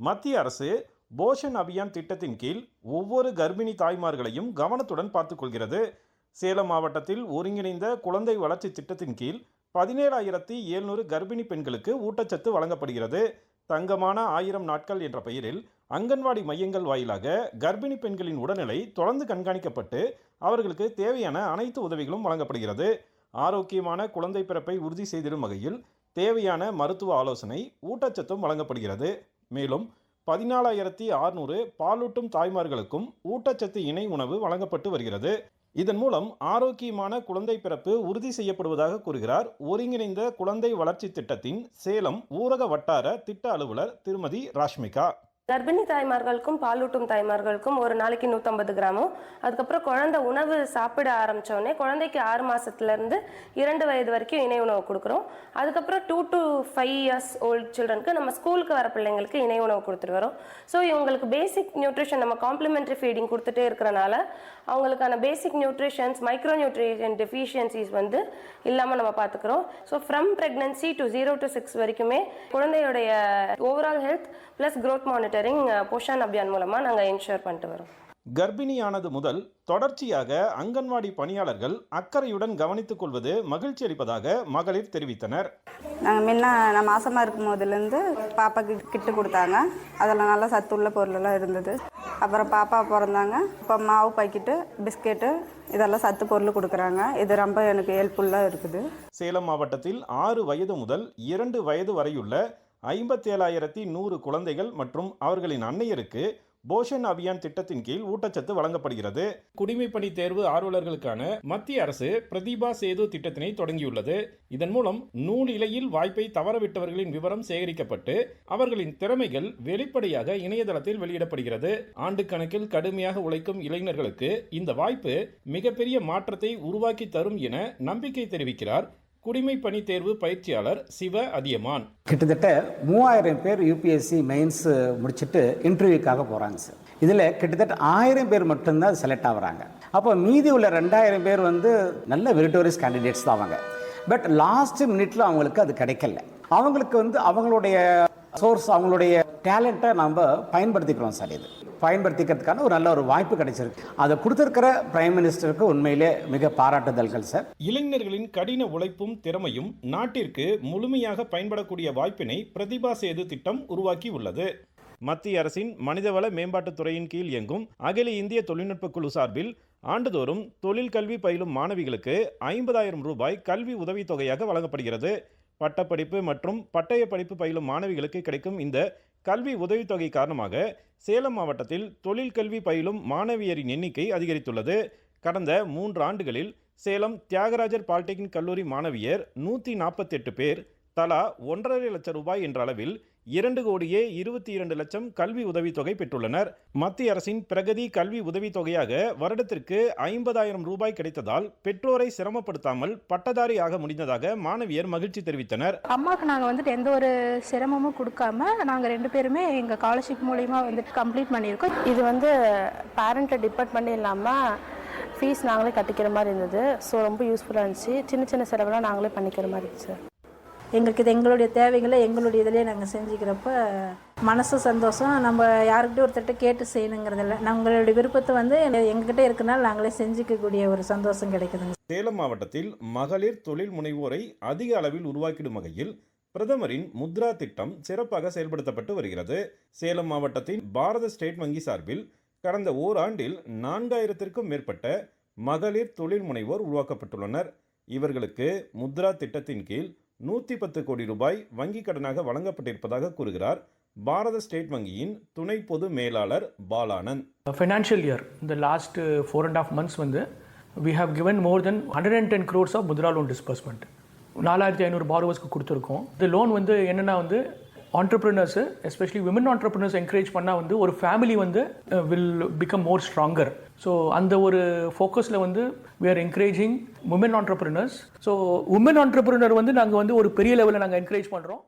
மத்திய அரசு போஷன் அபியான் திட்டத்தின் கீழ் ஒவ்வொரு கர்ப்பிணி தாய்மார்களையும் கவனத்துடன் பார்த்துக்கொள்கிறது. சேலம் மாவட்டத்தில் ஒருங்கிணைந்த குழந்தை வளர்ச்சி திட்டத்தின் கீழ் பதினேழாயிரத்தி எழுநூறு கர்ப்பிணி பெண்களுக்கு ஊட்டச்சத்து வழங்கப்படுகிறது. தங்கமான ஆயிரம் நாட்கள் என்ற பெயரில் அங்கன்வாடி மையங்கள் வாயிலாக கர்ப்பிணி பெண்களின் உடல்நிலை தொடர்ந்து கண்காணிக்கப்பட்டு அவர்களுக்கு தேவையான அனைத்து உதவிகளும் வழங்கப்படுகிறது. ஆரோக்கியமான குழந்தை பிறப்பை உறுதி செய்திடும் வகையில் தேவையான மருத்துவ ஆலோசனை ஊட்டச்சத்தும் வழங்கப்படுகிறது. மேலும் பதினாலாயிரத்தி ஆறுநூறு பாலூட்டும் தாய்மார்களுக்கும் ஊட்டச்சத்து இணை உணவு வழங்கப்பட்டு வருகிறது. இதன் மூலம் ஆரோக்கியமான குழந்தை பிறப்பு உறுதி செய்யப்படுவதாக கூறுகிறார். ஒருங்கிணைந்த குழந்தை வளர்ச்சி திட்டத்தின் சேலம் ஊரக வட்டார திட்ட அலுவலர் திருமதி ராஷ்மிகா. கர்ப்பிணி தாய்மார்களுக்கும் பாலூட்டும் தாய்மார்களுக்கும் ஒரு நாளைக்கு நூற்றம்பது கிராமும். அதுக்கப்புறம் குழந்தை உணவு சாப்பிட ஆரம்பித்தோடனே குழந்தைக்கு ஆறு மாதத்துலேருந்து இரண்டு வயது வரைக்கும் இணை உணவு கொடுக்குறோம். அதுக்கப்புறம் two to five years old சில்ட்ரனுக்கு நம்ம ஸ்கூலுக்கு வர பிள்ளைங்களுக்கு இணை உணவு கொடுத்துட்டு வரோம். ஸோ இவங்களுக்கு பேசிக் நியூட்ரிஷன் நம்ம காம்ப்ளிமெண்ட்ரி ஃபீடிங் கொடுத்துட்டே இருக்கிறனால அவங்களுக்கான basic nutritions micro nutrition deficiencies வந்து இல்லாமல் நம்ம பார்த்துக்கிறோம் so from pregnancy to zero to six வரைக்குமே குழந்தையுடைய overall health plus growth monitoring Poshan Abhiyan மூலமாக நாங்கள் இன்ஷூர் பண்ணிட்டு வரோம். கர்ப்பிணியானது முதல் தொடர்ச்சியாக அங்கன்வாடி பணியாளர்கள் அக்கறையுடன் கவனித்துக் கொள்வது மகிழ்ச்சி அளிப்பதாக மகளிர் தெரிவித்தனர். நாங்கள் முன்ன நான் மாசமாக இருக்கும் போதுலேருந்து பாப்பாக்கு கிட்டு கொடுத்தாங்க. அதில் நல்லா சத்துள்ள பொருளெல்லாம் இருந்தது. அப்புறம் பாப்பா பிறந்தாங்க. இப்போ மாவு பாக்கெட்டு பிஸ்கெட்டு இதெல்லாம் சத்து பொருள் கொடுக்குறாங்க. இது ரொம்ப எனக்கு ஹெல்ப்ஃபுல்லாக இருக்குது. சேலம் மாவட்டத்தில் ஆறு வயது முதல் இரண்டு வயது வரையுள்ள ஐம்பத்தேழாயிரத்தி நூறு குழந்தைகள் மற்றும் அவர்களின் அன்னையருக்கு போஷன் அபியான் திட்டத்தின் கீழ் ஊட்டச்சத்து வழங்கப்படுகிறது. குடிமைப்பணி தேர்வு ஆர்வலர்களுக்கான மத்திய அரசு பிரதிபா சேது திட்டத்தினை தொடங்கியுள்ளது. இதன் மூலம் நூல் இலையில் வாய்ப்பை தவறவிட்டவர்களின் விவரம் சேகரிக்கப்பட்டு அவர்களின் திறமைகள் வெளிப்படையாக இணையதளத்தில் வெளியிடப்படுகிறது. ஆண்டு கணக்கில் கடுமையாக உழைக்கும் இளைஞர்களுக்கு இந்த வாய்ப்பு மிகப்பெரிய மாற்றத்தை உருவாக்கி தரும் என நம்பிக்கை தெரிவிக்கிறார் குடிமை பணி தேர்வு பயிற்சியாளர் சிவ அதியமான். கிட்டத்தட்ட மூவாயிரம் பேர் யூபிஎஸ்சி மெயின்ஸ் முடிச்சுட்டு இன்டர்வியூக்காக போகிறாங்க சார். இதில் கிட்டத்தட்ட ஆயிரம் பேர் மட்டும்தான் செலக்ட் ஆகுறாங்க. அப்போ மீதி உள்ள ரெண்டாயிரம் பேர் வந்து நல்ல வெரிட்டோரியஸ் கேண்டிடேட்ஸ் தான் அவங்க. பட் லாஸ்ட் மினிட்ல அவங்களுக்கு அது கிடைக்கல. அவங்களுக்கு வந்து அவங்களுடைய சோர்ஸ் அவங்களுடைய டேலண்ட்டை நம்ம பயன்படுத்திக்கிறோம் சார் இது. பயன்படுத்திக்கிறதுக்கான ஒரு நல்ல ஒரு வாய்ப்பு கிடைச்சிருக்கு. அதை கொடுத்துருக்கிற பிரைம் மினிஸ்டருக்கு உண்மையிலே மிக பாராட்டுதல்கள் சார் இளைஞர்களின் கடின உழைப்பும் திறமையும் நாட்டிற்கு முழுமையாக பயன்படக்கூடிய வாய்ப்பினை பிரதிபா சேது திட்டம் உருவாக்கி உள்ளது மத்திய அரசின் மனிதவள மேம்பாட்டுத் துறையின் கீழ் இயங்கும் அகில இந்திய தொழில்நுட்ப குழு சார்பில் ஆண்டுதோறும் தொழில் கல்வி பயிலும் மாணவிகளுக்கு ஐம்பதாயிரம் ரூபாய் கல்வி உதவித்தொகையாக வழங்கப்படுகிறது. பட்டப்படிப்பு மற்றும் பட்டய படிப்பு பயிலும் மாணவிகளுக்கு கிடைக்கும் இந்த கல்வி உதவித்தொகை காரணமாக சேலம் மாவட்டத்தில் தொழில் கல்வி பயிலும் மாணவியரின் எண்ணிக்கை அதிகரித்துள்ளது. கடந்த மூன்று ஆண்டுகளில் சேலம் தியாகராஜர் பாலிடெக்னிக் கல்லூரி மாணவியர் நூற்றி நாற்பத்தெட்டு பேர் தலா ஒன்றரை லட்சம் ரூபாய் என்ற அளவில் இரண்டு கோடியே இருபத்தி இரண்டு லட்சம் கல்வி உதவித்தொகை பெற்றுள்ளனர். மத்திய அரசின் பிரகதி கல்வி உதவித்தொகையாக வருடத்திற்கு ஐம்பதாயிரம் ரூபாய் கிடைத்ததால் பெற்றோரை சிரமப்படுத்தாமல் பட்டதாரி ஆக முடிந்ததாக மாணவியர் மகிழ்ச்சி தெரிவித்தனர். அம்மாவுக்கு நாங்கள் வந்துட்டு எந்த ஒரு சிரமமும் கொடுக்காம நாங்கள் ரெண்டு பேருமே எங்கள் ஸ்காலர்ஷிப் மூலிமா வந்துட்டு கம்ப்ளீட் பண்ணியிருக்கோம். இது வந்து பேரண்ட்டை டிபெண்ட் பண்ணி இல்லாமல் ஃபீஸ் நாங்களே கட்டிக்கிற மாதிரி இருந்தது. ஸோ ரொம்ப யூஸ்ஃபுல்லாக இருந்துச்சு. சின்ன சின்ன செலவெல்லாம் நாங்களே பண்ணிக்கிற மாதிரி இருந்துச்சு எங்களுக்கு இது எங்களுடைய தேவைகளை எங்களுடைய இதிலே நாங்கள் செஞ்சுக்கிறப்ப மனசு சந்தோஷம். நம்ம யாருக்கிட்டையும் ஒருத்தர்கிட்ட கேட்டு செய்யணுங்கிறதில்ல நம்மளுடைய விருப்பத்தை வந்து எங்ககிட்ட இருக்கனால நாங்களே செஞ்சுக்கக்கூடிய ஒரு சந்தோஷம் கிடைக்குதுங்க. சேலம் மாவட்டத்தில் மகளிர் தொழில் முனைவோரை அதிக அளவில் உருவாக்கிடும் வகையில் பிரதமரின் முத்ரா திட்டம் சிறப்பாக செயல்படுத்தப்பட்டு வருகிறது. சேலம் மாவட்டத்தின் பாரத ஸ்டேட் வங்கி சார்பில் கடந்த ஓராண்டில் நான்காயிரத்திற்கும் மேற்பட்ட மகளிர் தொழில் முனைவோர் உருவாக்கப்பட்டுள்ளனர். இவர்களுக்கு முத்ரா திட்டத்தின் கீழ் நூற்றி பத்து கோடி ரூபாய் வங்கிக் கடனாக வழங்கப்பட்டிருப்பதாக கூறுகிறார் பாரத ஸ்டேட் வங்கியின் துணை பொது மேலாளர் பாலானந்த். ஃபினான்ஷியல் இயர் இந்த last four and half months வந்து we have given more than hundred and ten crores of Mudra loan disbursement நாலாயிரத்தி ஐநூறு பாரோவர்ஸ்க்கு கொடுத்துருக்கோம். இந்த லோன் வந்து என்னென்னா வந்து entrepreneurs especially women entrepreneurs encourage பண்ணால் வந்து ஒரு ஃபேமிலி வந்து will become more stronger so அந்த ஒரு ஃபோக்கஸில் வந்து we are encouraging women entrepreneurs. So women entrepreneur வந்து நாங்கள் வந்து ஒரு பெரிய லெவலில் நாங்கள் என்கரேஜ் பண்ணுறோம்